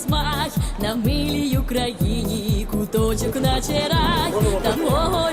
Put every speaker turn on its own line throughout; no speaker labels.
розмах на милій Україні куточок на рай, такого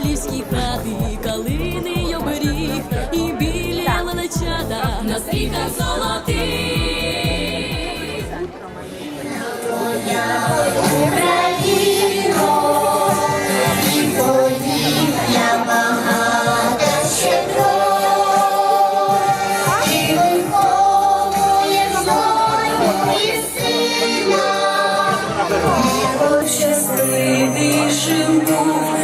Щасливішим був.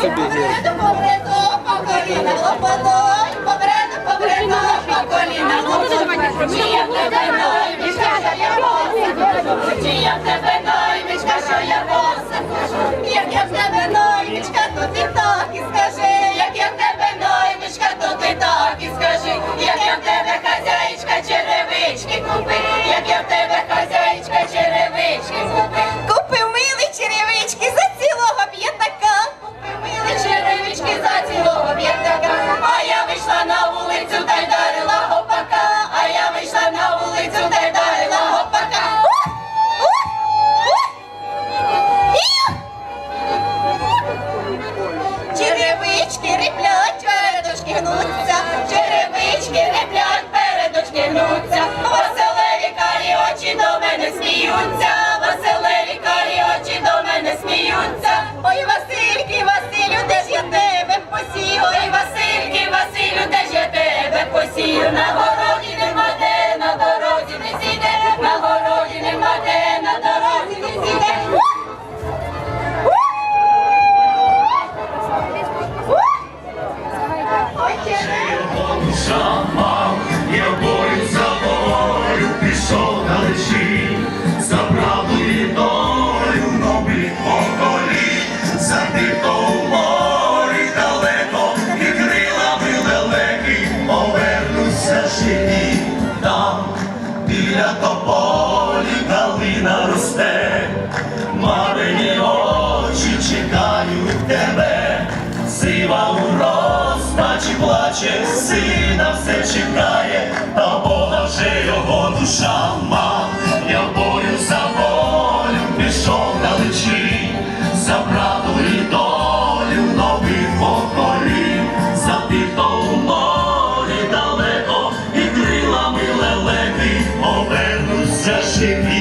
собі гірше. Як я в тебе наймічка, то ти так і скажи, як я в тебе наймічка, то ти так і скажи, як я в тебе хазяїчка, черевички купи, як я в тебе хазяїчка, черевички купи. тебе,
очі чекають тебе, сива у розпачі плаче, сина все чекає, та Бога вже його душа мав, я бою за волю пішов на личі, за брату і долю нових поколінь, за тих, хто у морі далеко і крилами лелеки. Повернуться живі.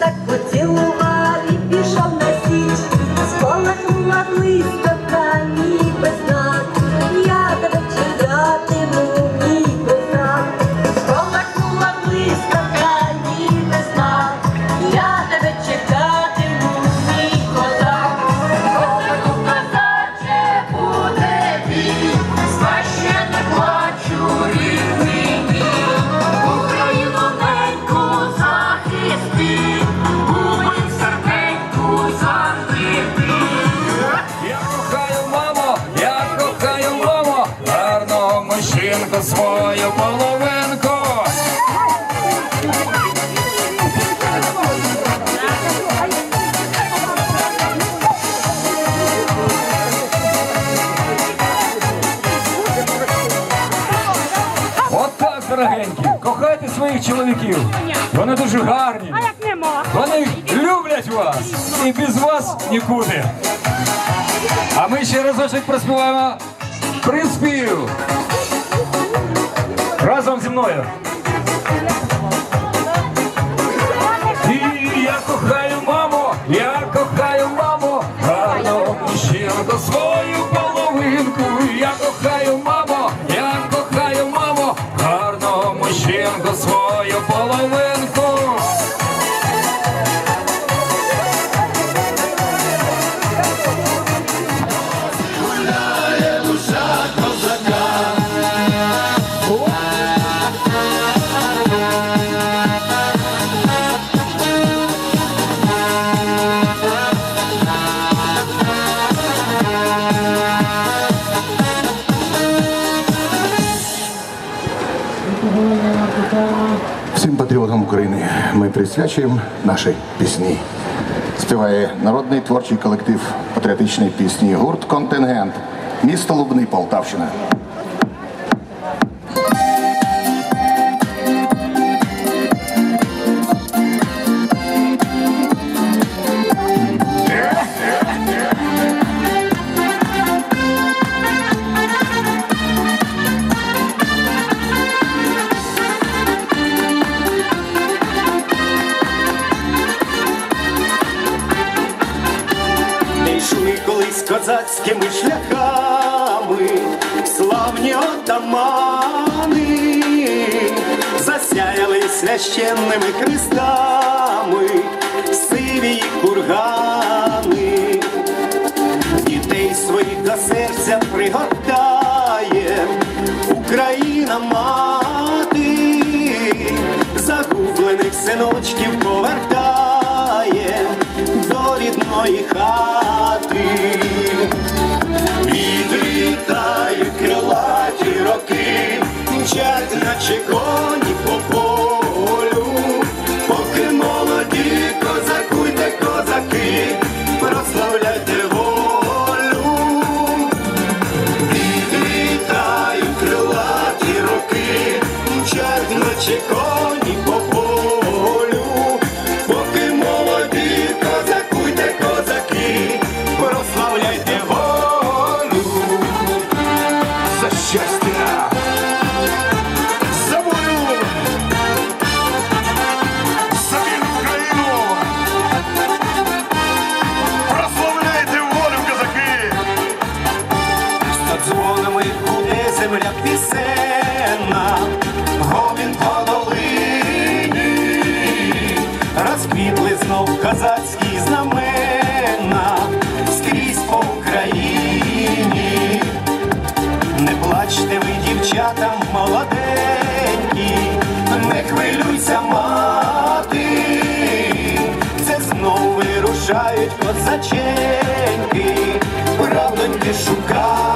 let go.
Своїх чоловіків. Вони дуже гарні. Вони люблять вас і без вас нікуди. А ми ще разочок проспіваємо приспів. Разом зі мною.
Присвячуємо наші пісні. Співає народний творчий колектив патріотичної пісні гурт Контингент. Місто Лубний, Полтавщина.
Йшли козацькими шляхами, славні отамани, засяяли священними хрестами, сиві кургани, дітей своїх до серця пригортає Україна мати, загублених синочків повертає до рідної хати. Chegou не хвилюйся, мати, це знов вирушають козаченьки, правдоньки шукати.